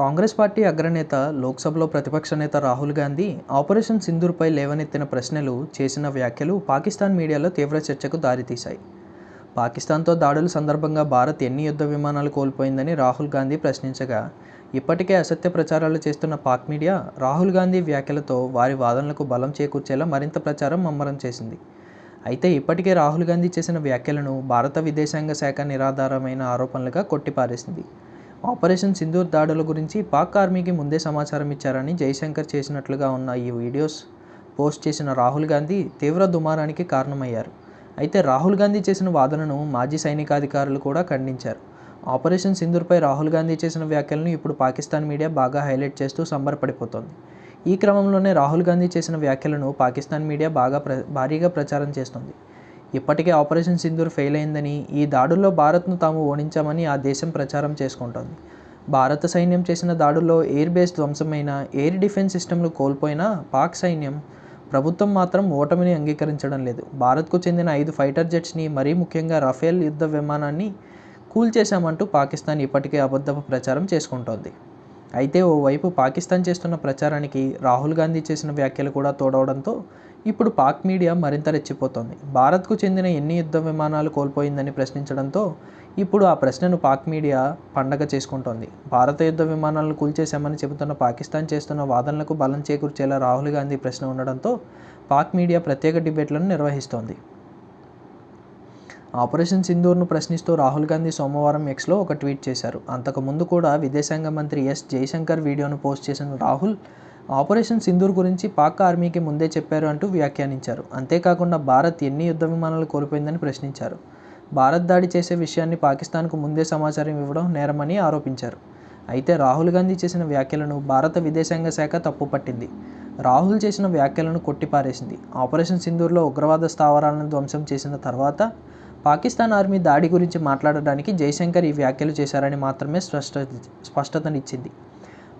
Congress party అగ్రనేత లోక్సభలో ప్రతిపక్ష నేత రాహుల్ గాంధీ ఆపరేషన్ సింధూర్పై లేవనెత్తిన ప్రశ్నలు చేసిన వ్యాఖ్యలు పాకిస్తాన్ మీడియాలో తీవ్ర చర్చకు దారితీశాయి. పాకిస్తాన్తో దాడుల సందర్భంగా భారత్ ఎన్ని యుద్ధ విమానాలు కోల్పోయిందని రాహుల్ గాంధీ ప్రశ్నించగా ఇప్పటికే అసత్య ప్రచారాలు చేస్తున్న పాక్ మీడియా రాహుల్ గాంధీ వ్యాఖ్యలతో వారి వాదనలకు బలం చేకూర్చేలా మరింత ప్రచారం ముమ్మరం చేసింది. అయితే ఇప్పటికే రాహుల్ గాంధీ చేసిన వ్యాఖ్యలను భారత విదేశాంగ శాఖ నిరాధారమైన ఆరోపణలుగా కొట్టిపారేసింది. ఆపరేషన్ సింధూర్ దాడుల గురించి పాక్ ఆర్మీకి ముందే సమాచారం ఇచ్చారని జైశంకర్ చేసినట్లుగా ఉన్న ఈ వీడియోస్ పోస్ట్ చేసిన రాహుల్ గాంధీ తీవ్ర దుమారానికి కారణమయ్యారు. అయితే రాహుల్ గాంధీ చేసిన వాదనను మాజీ సైనికాధికారులు కూడా ఖండించారు. ఆపరేషన్ సింధూర్పై రాహుల్ గాంధీ చేసిన వ్యాఖ్యలను ఇప్పుడు పాకిస్తాన్ మీడియా బాగా హైలైట్ చేస్తూ సంబరపడిపోతోంది. ఈ క్రమంలోనే రాహుల్ గాంధీ చేసిన వ్యాఖ్యలను పాకిస్తాన్ మీడియా బాగా ప్ర భారీగా ప్రచారం చేస్తుంది. ఇప్పటికే ఆపరేషన్ సింధూర్ ఫెయిల్ అయిందని ఈ దాడుల్లో భారత్ను తాము ఓడించామని ఆ దేశం ప్రచారం చేసుకుంటోంది. భారత సైన్యం చేసిన దాడుల్లో ఎయిర్ బేస్ ధ్వంసమైన ఎయిర్ డిఫెన్స్ సిస్టమ్లు కోల్పోయిన పాక్ సైన్యం ప్రభుత్వం మాత్రం ఓటమిని అంగీకరించడం లేదు. భారత్కు చెందిన ఐదు ఫైటర్ జెట్స్ని మరీ ముఖ్యంగా రఫేల్ యుద్ధ విమానాన్ని కూల్చేశామంటూ పాకిస్తాన్ ఇప్పటికే అబద్ధపు ప్రచారం చేసుకుంటోంది. అయితే ఓవైపు పాకిస్తాన్ చేస్తున్న ప్రచారానికి రాహుల్ గాంధీ చేసిన వ్యాఖ్యలు కూడా తోడవడంతో ఇప్పుడు పాక్ మీడియా మరింత రెచ్చిపోతోంది. భారత్కు చెందిన ఎన్ని యుద్ధ విమానాలు కోల్పోయిందని ప్రశ్నించడంతో ఇప్పుడు ఆ ప్రశ్నను పాక్ మీడియా పండగ చేసుకుంటోంది. భారత యుద్ధ విమానాలను కూల్చేశామని చెబుతున్న పాకిస్తాన్ చేస్తున్న వాదనలకు బలం చేకూర్చేలా రాహుల్ గాంధీ ప్రశ్న ఉండడంతో పాక్ మీడియా ప్రత్యేక డిబేట్లను నిర్వహిస్తోంది. ఆపరేషన్ సింధూర్ను ప్రశ్నిస్తూ రాహుల్ గాంధీ సోమవారం ఎక్స్లో ఒక ట్వీట్ చేశారు. అంతకుముందు కూడా విదేశాంగ మంత్రి ఎస్ జైశంకర్ వీడియోను పోస్ట్ చేసిన రాహుల్ ఆపరేషన్ సింధూర్ గురించి పాక్ ఆర్మీకి ముందే చెప్పారు అంటూ వ్యాఖ్యానించారు. అంతేకాకుండా భారత్ ఎన్ని యుద్ధ విమానాలు కోల్పోయిందని ప్రశ్నించారు. భారత్ దాడి చేసే విషయాన్ని పాకిస్తాన్కు ముందే సమాచారం ఇవ్వడం నేరమని ఆరోపించారు. అయితే రాహుల్ గాంధీ చేసిన వ్యాఖ్యలను భారత విదేశాంగ శాఖ తప్పుపట్టింది రాహుల్ చేసిన వ్యాఖ్యలను కొట్టిపారేసింది. ఆపరేషన్ సింధూర్లో ఉగ్రవాద స్థావరాలను ధ్వంసం చేసిన తర్వాత పాకిస్తాన్ ఆర్మీ దాడి గురించి మాట్లాడడానికి జైశంకర్ ఈ వ్యాఖ్యలు చేశారని మాత్రమే స్పష్ట స్పష్టతనిచ్చింది.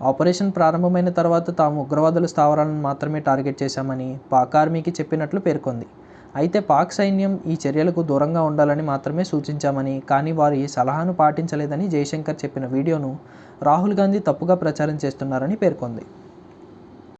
ఆపరేషన్ ప్రారంభమైన తర్వాత తాము ఉగ్రవాదుల స్థావరాలను మాత్రమే టార్గెట్ చేశామని పాక్ ఆర్మీకి చెప్పినట్లు పేర్కొంది. అయితే పాక్ సైన్యం ఈ చర్యలకు దూరంగా ఉండాలని మాత్రమే సూచించామని కానీ వారు ఈ సలహాను పాటించలేదని జైశంకర్ చెప్పిన వీడియోను రాహుల్ గాంధీ తప్పుగా ప్రచారం చేస్తున్నారని పేర్కొంది.